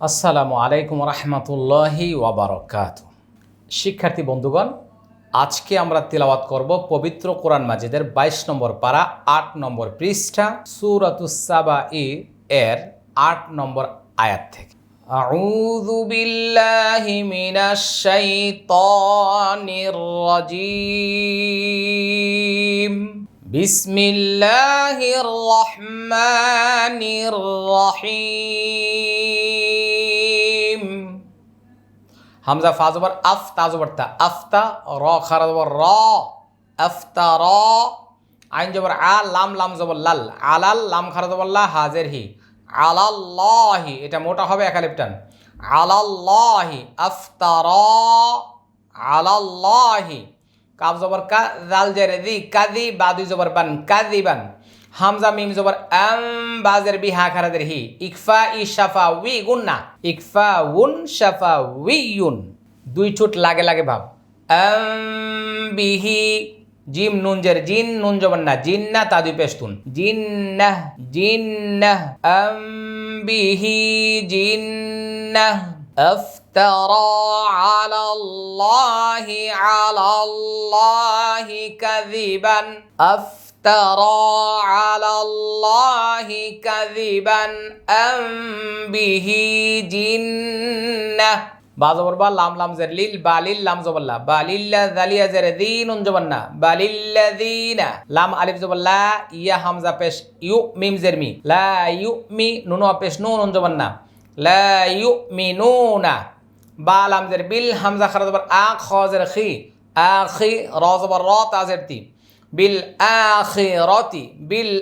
আসসালামু আলাইকুম রহমতুল্লাহি ওয়াবারকাত শিক্ষার্থী বন্ধুগণ আজকে আমরা তেলাওয়াত করব পবিত্র কোরআন মাজিদের বাইশ নম্বর পারা আট নম্বর পৃষ্ঠা সুরাতুসাবা ই এর আট নম্বর আয়াত থেকে أعوذ بالله من الشيطان الرجيم بسم الله الرحمن الرحيم হামজা ফা জবর, আফ তা জবর তা আফতা র, খারা জবর র আফতা র, আইন জবর আ, লাম লাম জবর লাল, আলাল, লাম, খারা জবর লা, হাজের হি, আলাল্লাহি, এটা মোটা হবে একালিপটান আলাল্লাহি আফতার আলাল্লাহি কাব জবর কা, জাল জের দি কাদি বাদুই জবর বান কাদিবান হামজা মিম জবর আম বাজের B Ha খারাদের he ইকফা E শাফা we গুন্না ইকফা উন শাফা উইউন দুই ঠোঁট লাগে লাগে ভাব আম বিহি জিম নুন জের জিন নুন জবর না জিন্না তা দুই পেস্তুন জিন্নাহ জিন্নাহ আম বিহি জিন্নাহ افترى على الله على الله كذبا افترى على الله كذبا ام به جنه বাজবর বা লাম লাম জের লিল বালিল লাম জবল্লা বালিল্লা জালিয়া জের দিন জবন্না বালিল্লা দিনা লাম আলিফ জবল্লা ইয়া হামজা পেশ ইউ মিম জের মি লা ইউ মি নুন পেশ নুন জবন্না লা ইউ মি নুনা বা লাম জের বিল হামজা খারা জবর আ খ জের খি আ খি র জবর র তা জের তি বিল আখিরাতি বিল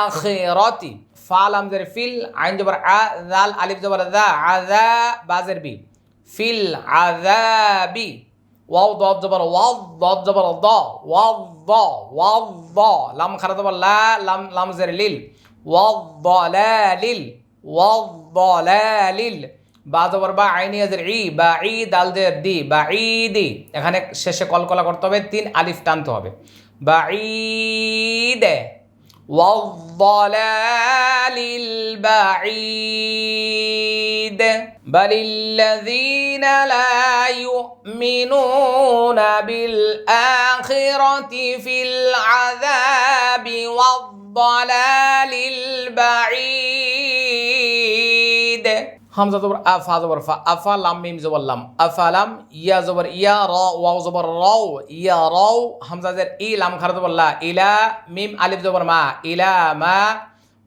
আখিরাতি। ফা লাম জের ফিল, আইন জবর আ জাল আলিফ জবর দা আযা, বাজের বি। ফিল আযাবি। ওয়াও দদ জবর ওয়াও দদ জবর দ, ওয়াও দ ওয়াও, দ। লাম খারা জবর লা, লাম লাম জের লিল। ওয়াও দালালিল ওয়াও দালালিল বা জবর বা আইনি আজের ই বা ই দাল জের দি বা দি এখানে শেষে কলকলা করতে হবে তিন আলিফ টানতে হবে বা ঈদে والضلال البعيد بل الذين لا يؤمنون بالآخرة في العذاب والضلال البعيد হামজা জবর আফা জবর ফা, আফা লাম মিম জবর লাম, আফা ইয়া জবর ইয়া র, ওয়াও জবর রাও, ইয়া রাও, হামজা জের ই লাম খারা জবর ইলা মিম আলিফ জবর মা, ইলা মা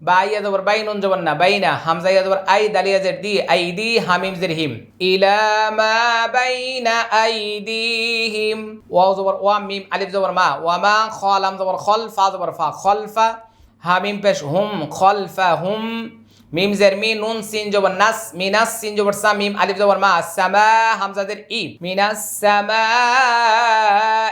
বা ইয়া জবর বাই নুন জবর না, বাইনা, হামজা ইয়া জবর আই, দালিয়া জের দি, আই দি, হামিম জের হিম, ইলা মা বাইনা আইদিহিম, ওয়াও জবর ওয়া মিম আলিফ জবর মা, ওয়া মা খ লাম জবর খল ফা জবর ফা, খলফা, হামিম পেশ হুম, খলফা হুম মিম জের মি নুন সিন জবর নাস মিনাস সিন জবর সা মিম আলিফ জবর মা সামা হামজাদের ই মিনাস সামা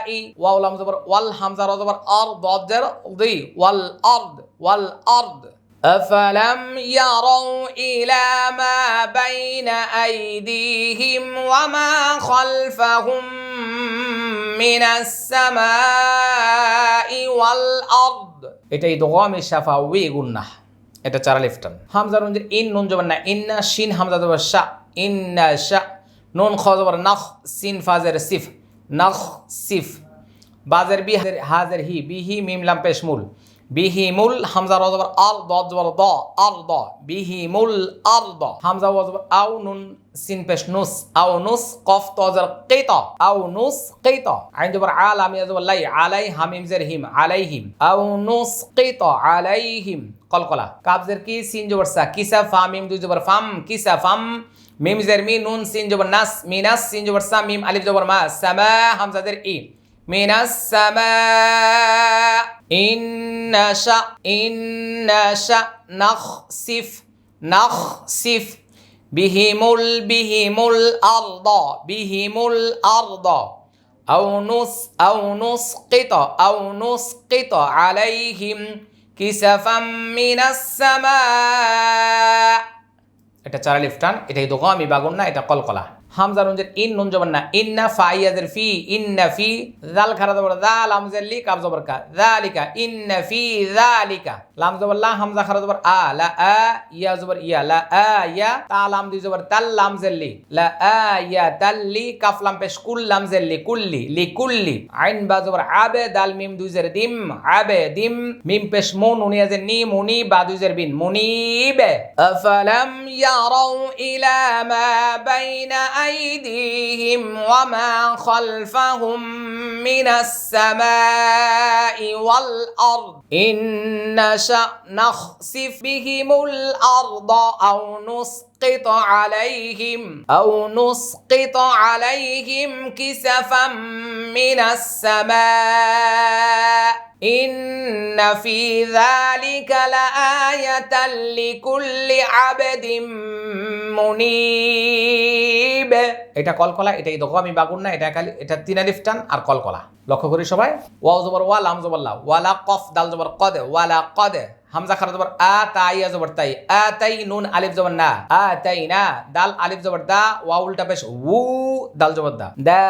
ই ওয়াও লাম জবর ওয়াল হামজা র জবর আর দদ জের দি ওয়াল আরদ ওয়াল আরদ أفلم يروا إلى ما بين أيديهم وما خلفهم من السماء والأرض এটাই দোয়ামে শাফা উই গুন্নাহ এটা চারা লিফটান। হামজা নুন ইন নুন জবর না, ইন্না শিন হামজা জবর শা, ইন্না শা। নুন খ জবর নখ সিন ফাজের সিফ, নখ সিফ। বাজের বি হাজের হি বিহি মিম লাম পেশ মুল বিহি মুল হামজা র জবর আর দ দ আর দ বিহি মুল আর দ। হামজা ওয়া জবর আও নুন, সিন পেশ নুস, আও নুস, কফ ত জবর কিত আও নুস কিত আইন জবর আল আমি জবর লাই, আলাই হামিম জের হিম, আলাইহিম। আও নুস কিত আলাইহিম। কলকলা কাবজের কি, সিন জবর সা, কিসা ফা, মিম দুই জবর ফাম, কিসা ফাম। মিম জের মি, নুন, সিন জবর নাস মিনাস সিন জবর সা, মিম আলিফ জবর মা, সামা হামজাদের ই। মিনাস সামা ইন নাশা ইন নাশা নাখসিফ নাখসিফ বিহিমুল বিহিমুল আরদ বিহিমুল আরদ أو نس أو نسقط أو نسقط عليهم كسفا من السماء এটা চারা লিফটান এটাই দোকা আমি বাগুন না এটা কলকলা হামজা রঞ্জের ইন, নুন জবর না। ইন্না ফাইয়াজের ফি, ইন্না ফি জাল খারা জবর জাল আমজের লি কাব জবর কা। জালিকা ইন্না ফি জালিকা লাম জবর লা হামজা খারা জবর আ, লা, আ, ইয়া জবর ইয়া, লা, আ, ইয়া, তা লাম দুই জবর তাল, লাম জেল্লি, লা, আ, ইয়া তাল্লি কাফ, লাম, পেশ, কুল, লাম, জেল্লি, কুল্লি, লি, কুল্লি, আইন বা জবর আবে দাল, মিম দুই জের দিম আবে দিম, মিম, পেশ মুন উনিয়া যে নি মুনি বা দুই জের বিন মুনিবে আফালাম ইয়ারাউ ইলা মা বাইনা আইদিহিম ওয়া মা খালফাহুম মিনাস সামাই ওয়াল আরদ। ইন نشأ نخسف بهم الأرض أو نسقط عليهم أو نسقط عليهم كسفا من السماء إن في ذلك لآية لكل عبد منيب এটা কলকলা এটা ইদগো আমি বাগুন না এটা খালি এটা তিন আলিফ টান আর কলকলা লক্ষ্য করি সবাই ওয়াও জবর ওয়া লাম জবর লা ওয়ালা কফ দাল জবর কদ ওয়ালা কদ হামজা খারা জবর আ তাইয়া জবর তাই, আ তাই নুন আলিফ জবর না, আ তাই না, দাল আলিফ জবর দা, ওয়া উল্টা পেশ উ, দাল জবর দা দা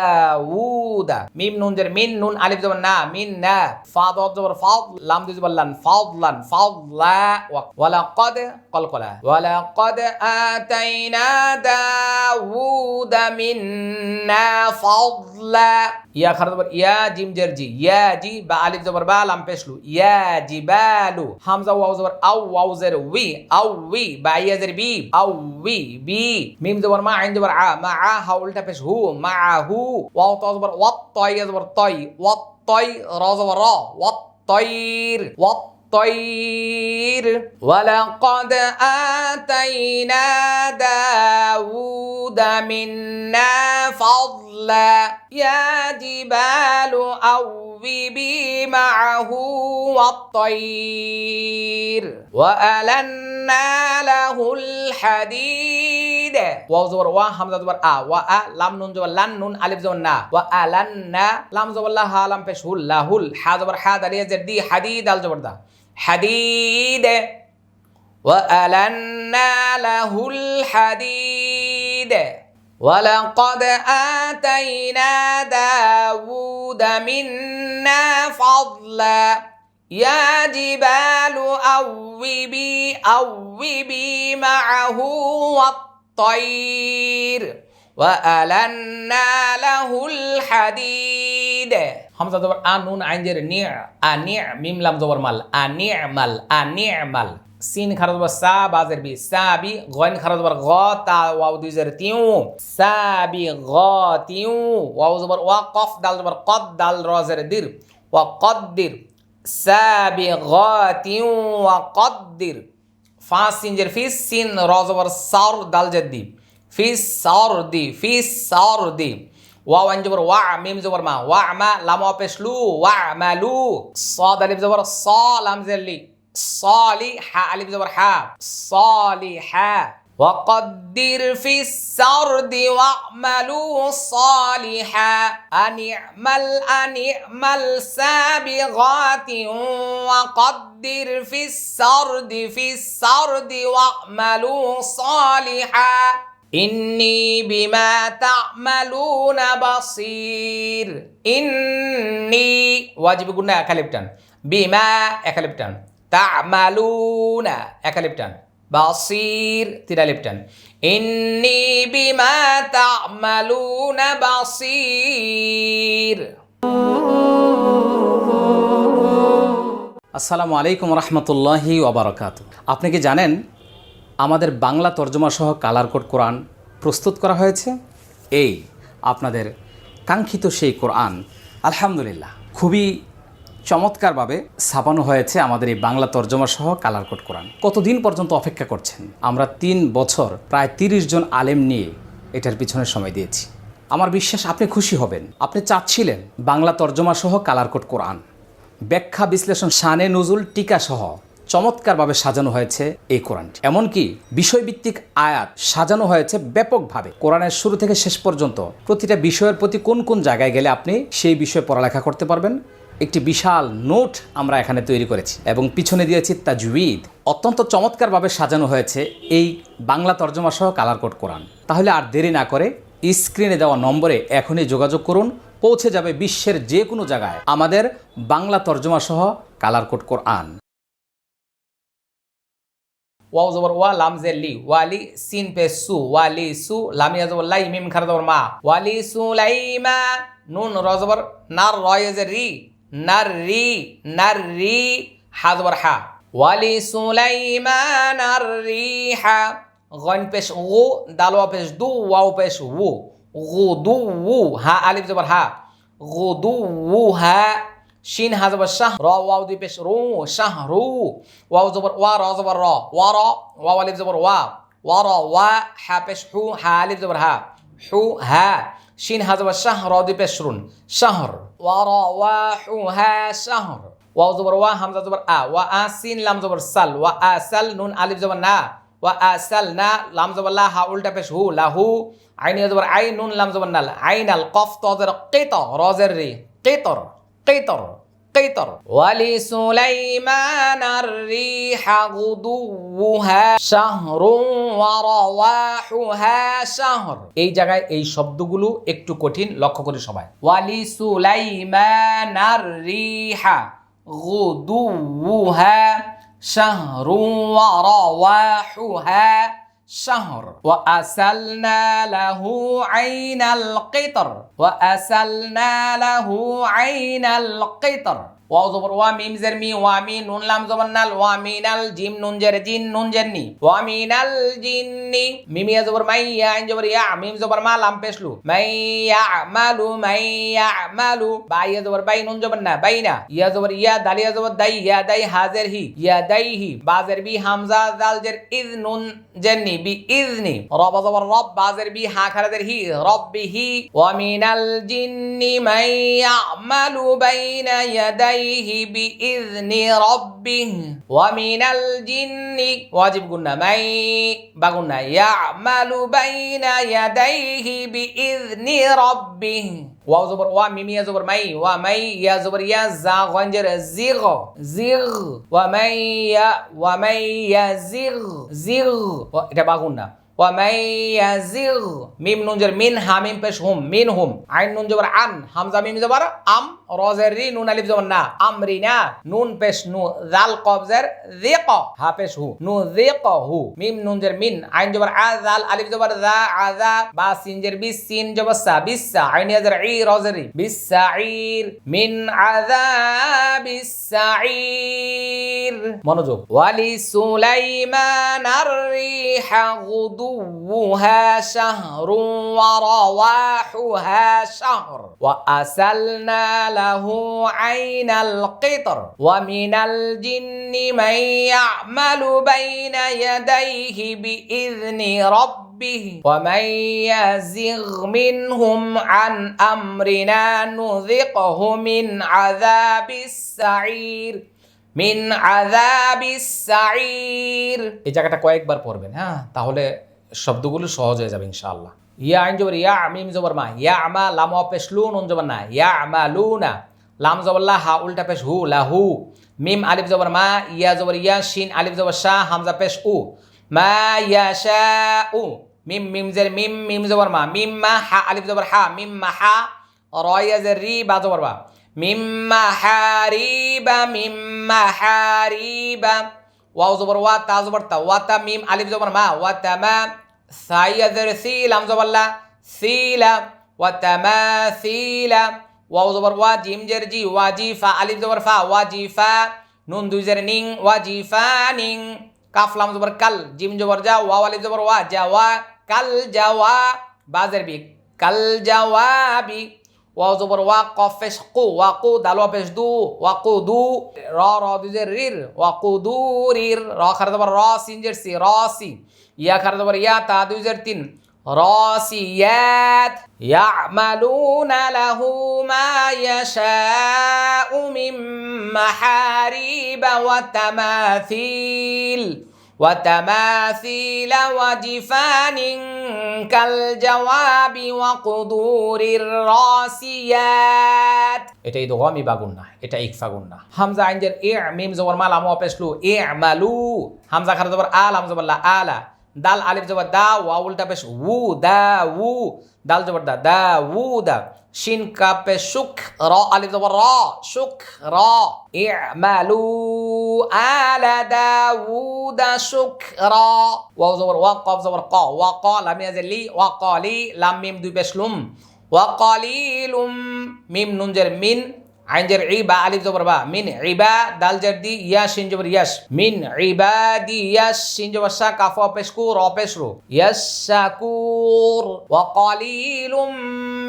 উ, দা, মিম নুন জের মিন নুন আলিফ জবর না, মিন না ফা দদ জবর ফা লাম দুই জবর লান, ফাদলান, ফাদলা ওয়ালা কদ কলকলা ওয়ালা কদ আতাইনা দাউদা মিন্না ফাদলা ইয়া খারা জবর ইয়া জিম জের জি ইয়া জি বা আলিফ জবর বা লাম পেশলু। ইয়া জিবালু হামজা ওয়াও জবর আউ ওয়াও জের উই আউ উই বা ইয়া জের বি আউ উই বি। মিম জবর মা, আইন জবর আ, মা আ, হা উল্টা পেশ হু, মা হু। ওয়াও তা জবর ওয়াত তয় জবর তয়, ওয়াত তয়, র জবর র, ওয়াত তয়ির, ওয়াত الطير ولقد آتينا داود منا فضلا يا جبال أوبي معه والطير وألنا له الحديد واو زبر وا همزة زبر آ وا آ لام نون زبر لن نون ألف زبر نا وألنا لام زبر لا ها لام پیش هل لا هل ح زبر ح دالية زر دي حديد دال زبر دا حديد. وألنا له الحديد. ولقد آتينا داود منا فضلا. يا جبال أوبي أوبي معه والطير. وألنا له الحديد. হামজা জবর আ নুন আইন জের নিয়, আ নিয়, মিম লাম জবর মাল, আ নিয়মাল আ নিয়মাল সিন খারাজ জবর, সা বাজের বি, সা বি গয়ন খারাজ জবর, গ, তা, ওয়াও দুই জের তিউ। সা বি গ, তিউ। ওয়াও জবর, ওয়া কফ দাল জবর, কদ দাল র জের দির। ওয়া কদ্দির সা বি গ, তিউ। ওয়া কদ্দির ফা সিন জের ফিস সিন র জবর, সার দাল জের দি। ফিস সার দি ফিস সার দি। واو عند جبر وع ميم زبر ما وع ما لام واپس لو وع ما لو. صاد ألف زبر صا لام زلي صالي حاء ألف زبر حاء صالحا وقدر في السرد واعملوا صالحا أن اعمل أن اعمل سابغات وقدر في السرد في السرد واعملوا صالحا إني بما تعملون بصير إني واجب قلنا أكاليبتان بما أكاليبتان تعملون أكاليبتان بصير تلاليبتان إني بما تعملون بصير আসসালামু আলাইকুম রহমতুল্লাহি ওবরাকাত আপনি কি জানেন আমাদের বাংলা তর্জমা সহ কালার কোড কোরআন প্রস্তুত করা হয়েছে। এই আপনাদের কাঙ্ক্ষিত সেই কোরআন, আলহামদুলিল্লাহ, খুবই চমৎকারভাবে ছাপানো হয়েছে আমাদের এই বাংলা তর্জমা সহ কালার কোড কোরআন। কতদিন পর্যন্ত অপেক্ষা করছেন? আমরা তিন বছর, প্রায় তিরিশ জন আলেম নিয়ে এটার পিছনে সময় দিয়েছি। আমার বিশ্বাস, আপনি খুশি হবেন। আপনি চাচ্ছিলেন বাংলা তর্জমা সহ কালার কোড কোরআন। ব্যাখ্যা বিশ্লেষণ শানে নজুল টিকা সহ চমৎকারভাবে সাজানো হয়েছে এই কোরআনটি। এমনকি বিষয়ভিত্তিক আয়াত সাজানো হয়েছে ব্যাপকভাবে। কোরআনের শুরু থেকে শেষ পর্যন্ত প্রতিটা বিষয়ের প্রতি কোন কোন জায়গায় গেলে আপনি সেই বিষয়ে পড়ালেখা করতে পারবেন? একটি বিশাল নোট আমরা এখানে তৈরি করেছি এবং পিছনে দিয়েছি তাজউইদ। অত্যন্ত চমৎকারভাবে সাজানো হয়েছে এই বাংলা তর্জমা সহ কালার কোড কোরআন। তাহলে আর দেরি না করে স্ক্রিনে দেওয়া নম্বরে এখনই যোগাযোগ করুন। পৌঁছে যাবে বিশ্বের যে কোনো জায়গায়। আমাদের বাংলা তর্জমা সহ কালার কোড কোরআন। ওয়াও জবর, ওয়া লাম জের লি, ওয়ালি সিন পেশ সু, ওয়ালি সু, লামিয়া জবর লাই, মিম খারা জবর মা, ওয়ালি সু লাইমা নুন র জবর, নার রয় জের রি, নার রি নার রি, হা জবর হা, ওয়ালি সুলাইমান আর রিহা গন পেশ গু দালওয়া পেশ দু, ওয়াও পেশ উ, গু দু হা আলিফ জবর হা, গু দু হা শিন হাজবর শাহ র ওয়াও দুই পেশ রু শাহ রু ওয়াও জবর ওয়া র জবর র ওয়া র ওয়াও আলিফ জবর ওয়া ওয়া র ওয়া হা পেশ হু হা আলিফ জবর হা হু হা শিন হাজবর শাহ র দুই পেশ রুন শাহর ওয়া র ওয়া হু হা শাহর ওয়াও জবর ওয়া হামজা জবর আ ওয়া আ সিন লাম জবর সাল ওয়া আ সাল নুন আলিফ জবর না ওয়া আ সাল না লাম জবর লা হা উল্টা পেশ হু লাহু আইন জবর আই নুন লাম জবর নাল আইন আল কফ তজর কিত রজের রি কিতর কিতর কিতর ওয়ালি সুলাইমান আর রিহা গুদুহা শাহরুন ওয়া রাওয়াহুহা শাহর এই জায়গায় এই শব্দগুলো একটু কঠিন লক্ষ্য করি সবাই ওয়ালি সুলাইমান আর রিহা غدوها شهر ورواحها شهر. وأسلنا له عين القطر. وأسلنا له عين القطر. ওয়াও জবর ওয়া মিম জের মি, ওয়া মি নুন লাম জবর নাল, ওয়া মিনাল জিম নুন জের জিন নুন জের নি, ওয়া মিনাল জিন্নি মিম ইয়া জবর, মাই ইয়া আইন জবর, ইয়া মিম জবর মা লাম পেশলু। মাই ইয়ামালু মাই ইয়ামালু বা ইয়া জবর, বাই নুন জবর না বাইনা ইয়া জবর, ইয়া দাল, ইয়া জবর দাই, ইয়া দাই হাজের হি, ইয়া দাই হি। বাজের বি হামজা দাল জের ইজ নুন জেরনি বি ইজনি রব জবর রব বাজের বি হা খারাদের হি রব্বিহি ওয়া মিনাল জিন্নি মাই ইয়ামালু বাইনা ইয়াদাইহি রব্বিহি ওয়া মিনাল জিন্নি ওয়াজিব গুন্না মাই বাগুন্না ইয়ামালু বাইনা ইয়াদাইহি বিইذনি রব্বিহি ওয়াও জবর ওয়া মিমিয়া জবর মাই ওয়া মাই ইয়া জবর ইয়া জা গঞ্জের জিগ জিগ ওয়া মাই ইয়া ওয়া মাই ইয়া জিগ জিগ এটা বাগুন না ওয়া মাই ইয়া জিগ মিম নুন জের মিন হা মিম পেশ হুম, মিন হুম। আইন নুন জবর আন, হামজা মিম জবর আম, রজের রি নুন আলিফ জবর না, আমরিনা নুন পেশ নু জাল কবজের যিক হা পেশ হু, নু যিক হু। মিম নুন জের মিন, আইন জবর আ জাল আলিফ জবর জা আজা বা সিন জের বিস সিন জবর সা, বিসা, আইন ইয়াজের ই, রজের রি বিসাইর মিন আযাবিস সাইর মনোযোগ। ওয়ালি সুলাইমান আর রিহা গুদুহা جوها شهر ورواحها شهر وأسلنا له عين القطر ومن الجن من يعمل بين يديه بإذن ربه ربه ومن يزغ منهم عن أمرنا نذقه من عذاب السعير من عذاب السعير এই জায়গাটা কয়েকবার পড়বেন হ্যাঁ তাহলে শব্দগুলো সহজ হয়ে যাবে, ইনশাআল্লাহ। ইয়া আইন জবর, ইয়া আমিম জবর মা, ইয়া আমা লাম পেশ লু নুন জবর না, ইয়া আমা লু না লাম জবর লা, হা উল্টা পেশ হু লাহু মিম আলিফ জবর মা, ইয়া জবর ইয়া শিন আলিফ জবর শাহ হামজা পেশ উ। মা ইয়াশা উ। মিম মিম জের, মিম মিম জবর মা, মিম মা হা আলিফ জবর হা, মিম মা হা রয়া জের রি বা জবর বা। মিম মা হারিবা মিম মা হারিবা ওয়াও জবর ওয়া, তা জবর তা, ওয়া তা, মিম আলিফ জবর মা, ওয়া তা মা সাইয়া জের সি লাম জবর লা সিলা, ওয়া তা মা সিলা, ওয়াও জবর, ওয়া, জিম, জের, জি ওয়াজিফা আলিফ জবর, ফা ওয়াজিফা নুন, দুই, জের, নিং ওয়াজিফা নিং, কাফ, লাম জবর, কাল, জিম জবর, যা, ওয়া আলিফ জবর, ওয়া যাওয়া কাল যাওয়া বাজের বি কাল জাওয়াবি ওয়াও জবর ওয়া কফ পেশ কু ওয়া কু দালওয়া পেশ দু ওয়া কু দু র র দুজের রির ওয়া কু দু রির র খার জবর র সিন জের সি র সি ইয়া খার জবর ইয়া তা দুজের তিন راسيات يعملون له ما يشاء من محاريب وتماثيل وتماثيل وجفان كالجواب وقدور الراسيات এটা এই দোগামি বাগুন না এটা ইকফা গুন না হামজা আইনজের এ মিম জবর মাল আমু অপেশলু এ আমালু হামজা খারা জবর আল আম জবর লা আলা দাল আলিফ জবর দা ওয়াউলটা পেশ উ দা উ দাল জবর দা দা উ দা শিন কাপ পেশ সুখ র আলিফ জবর র সুখ র ইমালু আলা দাউদা সুখ র ওয়াও জবর ওয়া কফ জবর ক ওয়া ক লাম ইয়াজলি ওয়া কলি লাম মিম দুই পেশ লুম ওয়া কলিলুম মিম নুন জের মিন আইন জের ইবা আলিফ জবর বা মিন ইবা দাল জের দি ইয়া শিন জবর ইয়াস মিন ইবাদি ইয়াস শিন জবর সা কাফ পেশ কু র পেশ রু ইয়াসাকুর ওয়া কলিলুম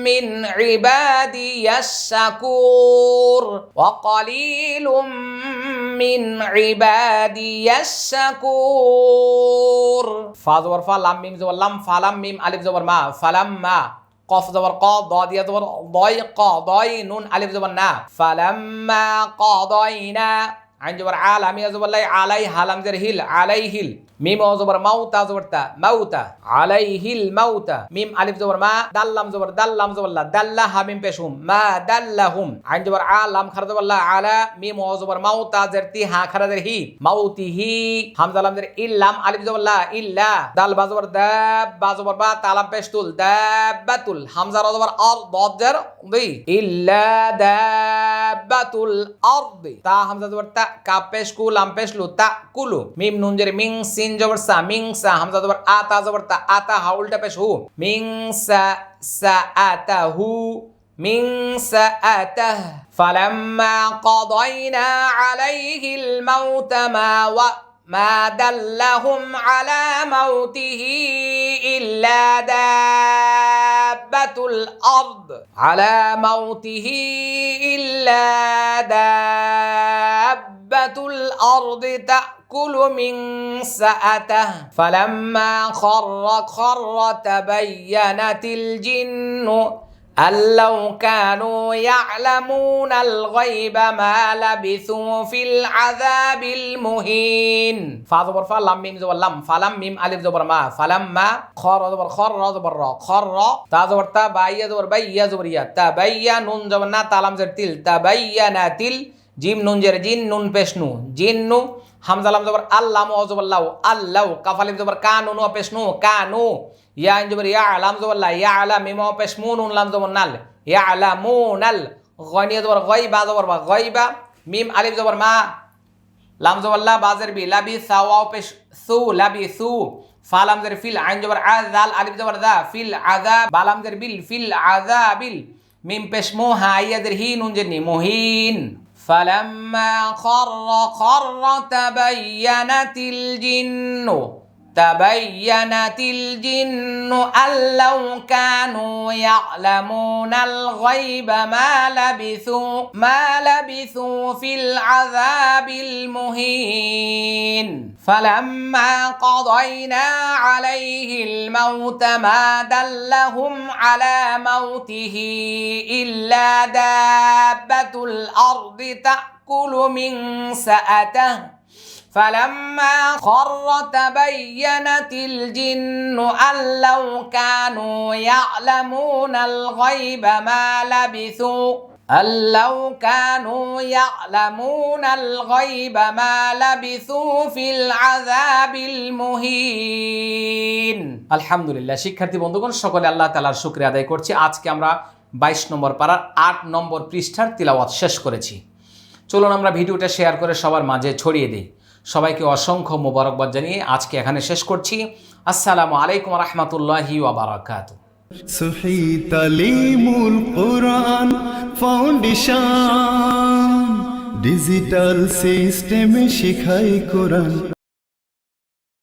মিন ইবাদি ইয়াসাকুর ওয়া কলিলুম মিন ইবাদি ইয়াসাকুর ফা জবর ফা লাম قاف زبر قا ضاد يا زبر ضاي قا ضاي نون ألف زبر نا. فلما قضينا আইন জবর আল, আমি আজবাল্লাই আলাই হালাম জের হিল আলাই হিল। মিম অজবর মাউতা, জবর তা, মাউতা। আলাই হিল মাউতা। মিম আলিফ জবর মা, দাল্লাম জবর, দাল্লাম জবল্লা দাল্লা হামিম পেশুম মা দাল্লা হুম। আইন জবর আল আম খারা লা, আলা, মিম অজবর মাউতা জের তি, হা খারা জের হি। মাউতি হি হামজা লাম জের ইল্লাম আলিফ জবর লা ইল্লা দাল, বা জবর দাব বা জবর বা তালাম পেশতুল দাবাতুল হামজা রজবর আর দজের দুই ইল্লা দাব দাব্বাতুল আরদি তা হামজা জবর তা কাপ পেশ কু লাম পেশ লু তা কুলু মিম নুন জের মিং সিন জবর সা মিং সা হামজা জবর আ তা জবর তা আতা হা উল্টা পেশ হু মিং সা সা আতা হু من سأته فلما قضينا عليه الموت ما و ما دلهم على موته إلا دابة الأرض. على موته إلا دابة الأرض تأكل من سأته. فلما خر خر تبينت الجن আল্লাহ কানু ইয়ালামুন আল গায়বা মা লাবিসু ফিল আযাবিল মুহিন ফা জবর ফা লাম মিম জবর লাম ফালাম মিম আলিফ জবর মা ফালাম মা খ র জবর খ র জবর র খ র তা জবর তা বা ইয়া জবর বা ইয়া জবর ইয়া তা বা ইয়া নুন জবর না তালাম জের তিল তা বা ইয়া না তিল জিম নুন জের জিন নুন পেশ জিন নু লাম জবর আল্লাহ লাউ, আল্লাহ, কাফালিম জবর কানু নো পেশনু কানু। ইয়া ইন জবর ইয়া আলাম জবর লা, ইয়া আলা মিম ও পেশমু নুন লাম জবর নাল। ইয়া আলা মু নাল গয়নি জবর গয়বা জবর বা গয়বা। মিম আলিফ জবর মা, লাম জবর লা বাজের বি লাবি সাওয়া পেশ সু লাবি সু। ফালাম জের ফিল, আইন জবর আযাল আলিফ জবর দা, ফিল, আযা বালাম জের বিল, ফিল, আযাবিল। মিম পেশমু হা ইয়াদের হি, নুন জের নি, মুহিন। فلما خر خر تبينت الجن تبينت الجن أن لو كانوا يعلمون الغيب ما لبثوا ما لبثوا في العذاب المهين. فلما قضينا عليه الموت ما دلهم على موته إلا دابة الأرض تأكل من سأته. فلما خر تبينت الجن أن لو كانوا يعلمون الغيب ما لبثوا أن لو كانوا يعلمون الغيب ما لبثوا في العذاب المهين আলহামদুলিল্লাহ শিক্ষার্থী বন্ধুগণ সকলে আল্লাহ তালার শুক্রিয়া আদায় করছি আজকে আমরা বাইশ নম্বর পাড়ার আট নম্বর পৃষ্ঠার তিলাওয়াত শেষ করেছি চলুন আমরা ভিডিওটা শেয়ার করে সবার মাঝে ছড়িয়ে দিই সবাইকে অসংখ্য মোবারকবাদ জানিয়ে আজকে এখানে শেষ করছি। আসসালামু আলাইকুম রহমতুল্লাহি ওবরাকাত সহি তালিমুল ফাউন্ডেশন, ডিজিটাল সিস্টেমে শেখাই কোরআন।